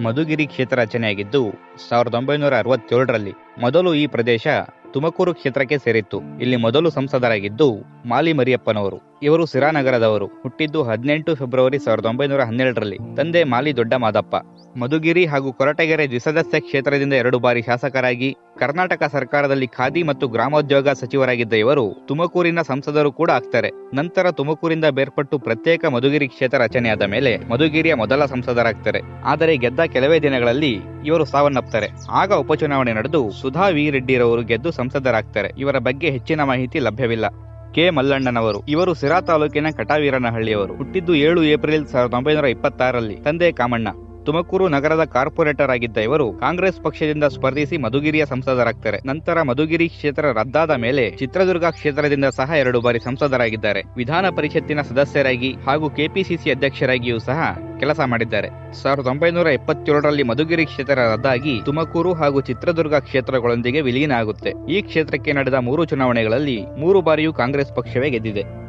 ಮಧುಗಿರಿ ಕ್ಷೇತ್ರ ರಚನೆಯಾಗಿದ್ದು ಸಾವಿರದ ಒಂಬೈನೂರ ಅರವತ್ತೇಳರಲ್ಲಿ ಮೊದಲು ಈ ಪ್ರದೇಶ ತುಮಕೂರು ಕ್ಷೇತ್ರಕ್ಕೆ ಸೇರಿತ್ತು. ಇಲ್ಲಿ ಮೊದಲು ಸಂಸದರಾಗಿದ್ದು ಮಾಲಿ ಮರಿಯಪ್ಪನವರು. ಇವರು ಸಿರಾನಗರದವರು. ಹುಟ್ಟಿದ್ದು ಹದಿನೆಂಟು ಫೆಬ್ರವರಿ ಸಾವಿರದ ಒಂಬೈನೂರ ಹನ್ನೆರಡರಲ್ಲಿ. ತಂದೆ ಮಾಲಿ ದೊಡ್ಡ ಮಾದಪ್ಪ ಮಧುಗಿರಿ ಹಾಗೂ ಕೊರಟಗೆರೆ ದ್ವಿಸದಸ್ಯ ಕ್ಷೇತ್ರದಿಂದ ಎರಡು ಬಾರಿ ಶಾಸಕರಾಗಿ ಕರ್ನಾಟಕ ಸರ್ಕಾರದಲ್ಲಿ ಖಾದಿ ಮತ್ತು ಗ್ರಾಮೋದ್ಯೋಗ ಸಚಿವರಾಗಿದ್ದ ಇವರು ತುಮಕೂರಿನ ಸಂಸದರು ಕೂಡ ಆಗ್ತಾರೆ. ನಂತರ ತುಮಕೂರಿಂದ ಬೇರ್ಪಟ್ಟು ಪ್ರತ್ಯೇಕ ಮಧುಗಿರಿ ಕ್ಷೇತ್ರ ರಚನೆಯಾದ ಮೇಲೆ ಮಧುಗಿರಿಯ ಮೊದಲ ಸಂಸದರಾಗ್ತಾರೆ. ಆದರೆ ಗೆದ್ದ ಕೆಲವೇ ದಿನಗಳಲ್ಲಿ ಇವರು ಸಾವನ್ನಪ್ತಾರೆ. ಆಗ ಉಪಚುನಾವಣೆ ನಡೆದು ಸುಧಾ ವಿ ರೆಡ್ಡಿರವರು ಗೆದ್ದು ಸಂಸದರಾಗ್ತಾರೆ. ಇವರ ಬಗ್ಗೆ ಹೆಚ್ಚಿನ ಮಾಹಿತಿ ಲಭ್ಯವಿಲ್ಲ. ಕೆ ಮಲ್ಲಣ್ಣನವರು. ಇವರು ಸಿರಾ ತಾಲೂಕಿನ ಕಟಾವೀರನಹಳ್ಳಿಯವರು. ಹುಟ್ಟಿದ್ದು ಏಳು ಏಪ್ರಿಲ್ ಸಾವಿರದ ಒಂಬೈನೂರ ಇಪ್ಪತ್ತಾರರಲ್ಲಿ. ತಂದೆ ಕಾಮಣ್ಣ. ತುಮಕೂರು ನಗರದ ಕಾರ್ಪೊರೇಟರ್ ಆಗಿದ್ದ ಇವರು ಕಾಂಗ್ರೆಸ್ ಪಕ್ಷದಿಂದ ಸ್ಪರ್ಧಿಸಿ ಮಧುಗಿರಿಯ ಸಂಸದರಾಗ್ತಾರೆ. ನಂತರ ಮಧುಗಿರಿ ಕ್ಷೇತ್ರ ರದ್ದಾದ ಮೇಲೆ ಚಿತ್ರದುರ್ಗ ಕ್ಷೇತ್ರದಿಂದ ಸಹ ಎರಡು ಬಾರಿ ಸಂಸದರಾಗಿದ್ದಾರೆ. ವಿಧಾನ ಪರಿಷತ್ತಿನ ಸದಸ್ಯರಾಗಿ ಹಾಗೂ ಕೆಪಿಸಿಸಿ ಅಧ್ಯಕ್ಷರಾಗಿಯೂ ಸಹ ಕೆಲಸ ಮಾಡಿದ್ದಾರೆ. ಸಾವಿರದ ಒಂಬೈನೂರ ಎಪ್ಪತ್ತೇಳರಲ್ಲಿ ಮಧುಗಿರಿ ಕ್ಷೇತ್ರ ರದ್ದಾಗಿ ತುಮಕೂರು ಹಾಗೂ ಚಿತ್ರದುರ್ಗ ಕ್ಷೇತ್ರಗಳೊಂದಿಗೆ ವಿಲೀನ ಆಗುತ್ತೆ. ಈ ಕ್ಷೇತ್ರಕ್ಕೆ ನಡೆದ ಮೂರು ಚುನಾವಣೆಗಳಲ್ಲಿ ಮೂರು ಬಾರಿಯೂ ಕಾಂಗ್ರೆಸ್ ಪಕ್ಷವೇ ಗೆದ್ದಿದೆ.